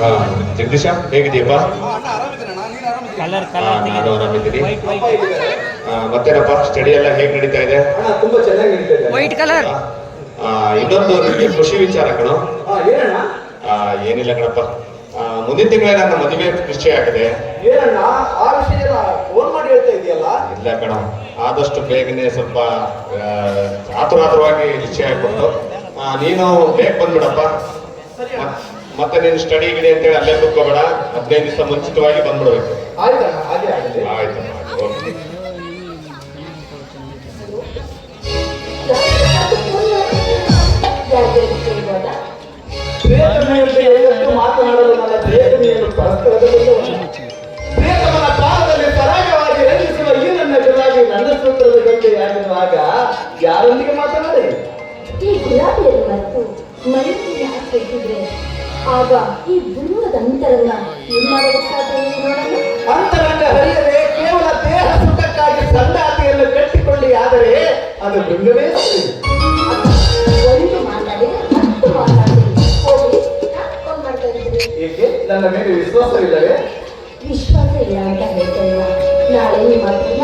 ಹಾ ಜಗದೀಶ ಹೇಗಿದೆಯಪ್ಪ ಕಲರ್ ಹಾ, ಕಲರ್ ನಾನು ಆರಾಮಿದ್ದೀನಿ. ವೈಟ್ ವೈಟ್ ಆ, ಮತ್ತೇನಪ್ಪ? ಸ್ಟಡಿ ಎಲ್ಲ ಹೇಗೆ ನಡೀತಾ ಇದೆ? ಅಣ್ಣ ತುಂಬಾ ಚೆನ್ನಾಗಿ ನಡೀತಾ ಇದೆ. ವೈಟ್ ಕಲರ್ ಇನ್ನೊಂದು ನಿಮಗೆ ಖುಷಿ ವಿಚಾರ ಕಣೋ. ಏನಣ್ಣ? ಆ, ಏನಿಲ್ಲ ಕಣಪ್ಪ. ಮುಂದಿನ ತಿಂಗಳೇ ನನ್ನ ಮದುವೆ ನಿಶ್ಚಯ ಆಗಿದೆ. ಏನಣ್ಣ ಆ ವಿಷಯ ಫೋನ್ ಮಾಡಿ ಹೇಳ್ತಾ ಇಲ್ಲ ಕಣ. ಆದಷ್ಟು ಬೇಗನೆ ಸ್ವಲ್ಪ ಆತುರಾತುರವಾಗಿ ನಿಶ್ಚಯ ಆಗ್ಬಿಟ್ಟು ನೀನು ಬೇಗ ಬಂದ್ಬಿಡಪ್ಪ. ಮತ್ತೆ ನೀನು ಸ್ಟಡಿ ಅಂತ ಹೇಳಿ ಅಲ್ಲೇ ಕೂತ್ಕೋಬೇಡ. ಹದಿನೈದು ದಿವಸ ಮುಂಚಿತವಾಗಿ ಬಂದ್ಬಿಡ್ಬೇಕು. ಆಯ್ತಾ ಹಾಗೆ ಆಯ್ತು ಮಾತನಾಡಲು ನನ್ನ ಪಾದದಲ್ಲಿ ಸರಾಗವಾಗಿ ರಂಜಿಸುವ ಈ ನನ್ನ ಗುಲಾಬಿ ನನ್ನ ಸೂತ್ರದ ಯಾರೊಂದಿಗೆ ಮಾತನಾಡಿ? ಈ ಗುಲಾಬಿಯನ್ನು ಮರೆತು ಮನಸ್ಸಿಗೆ ಹಾಕಿದ್ರೆ ಆಗ ಈ ಬೃಂದದ ಅಂತರಂಗ ಏನ್ ಮಾಡಬೇಕಾದ್ರೆ ಅಂತರಂಗ ಹರಿಯದೆ ಕೇವಲ ದೇಹ ಸುಖಕ್ಕಾಗಿ ಸಂಗಾತಿಯನ್ನು ಕಟ್ಟಿಕೊಳ್ಳಿ ಆದರೆ ಅದು ಬೃಂಗವೇ ಸರಿ. ಒಂದು ಮಾತಾಡಿದ್ರೆ ಹತ್ತು ಮಾತಾಡ್ತೀನಿ ಹೋಗಿ ನಾನ್ ಮಾಡ್ತಾ ಇದ್ದೀನಿ ಏಕೆ? ನನ್ನ ಮೇಲೆ ವಿಶ್ವಾಸವಿಲ್ಲವೇ? ವಿಶ್ವಾಸ ಇಲ್ಲ ಅಂತ ಹೇಳ್ತಾ ಇಲ್ಲ ನಾಳೆ ನಿಮ್ಮ ಪೂರ್ಣ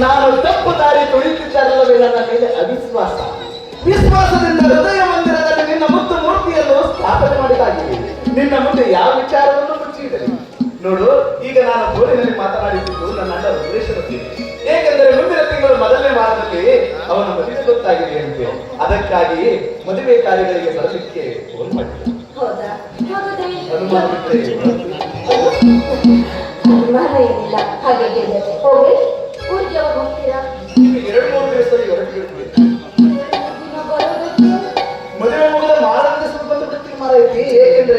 ನಾನು ತಪ್ಪು ದಾರಿ ತುಳಿಯುತ್ತಿದ್ದಾರಲ್ಲವೇ ನನ್ನ ಮೇಲೆ ಅವಿಶ್ವಾಸ. ವಿಶ್ವಾಸದಿಂದ ಹೃದಯ ಮಂದಿರದಲ್ಲಿ ನಿನ್ನ ಮುತ್ತು ಮೂರ್ತಿಯನ್ನು ಸ್ಥಾಪನೆ ಮಾಡಿದಾಗಿದೆ ನಿನ್ನ ಮುಂದೆ ಯಾವ ವಿಚಾರವನ್ನು ಮುಚ್ಚಿದರೆ? ನೋಡು ಈಗ ನಾನು ಫೋನಿನಲ್ಲಿ ಮಾತನಾಡಿದ್ದು ನನ್ನ ಅಣ್ಣ ಉದ್ದೇಶದಲ್ಲಿ ಏಕೆಂದರೆ ಮುಂದಿನ ತಿಂಗಳು ಮೊದಲನೇ ವಾರದಲ್ಲಿ ಅವನ ಮದುವೆ ಗೊತ್ತಾಗಿದೆ ಅಂತೆ. ಅದಕ್ಕಾಗಿ ಮದುವೆ ಕಾರ್ಯಗಳಿಗೆ ಬರಲಿಕ್ಕೆ ಫೋನ್ ಮಾಡಿದ್ದೆ ಏಕೆಂದ್ರೆ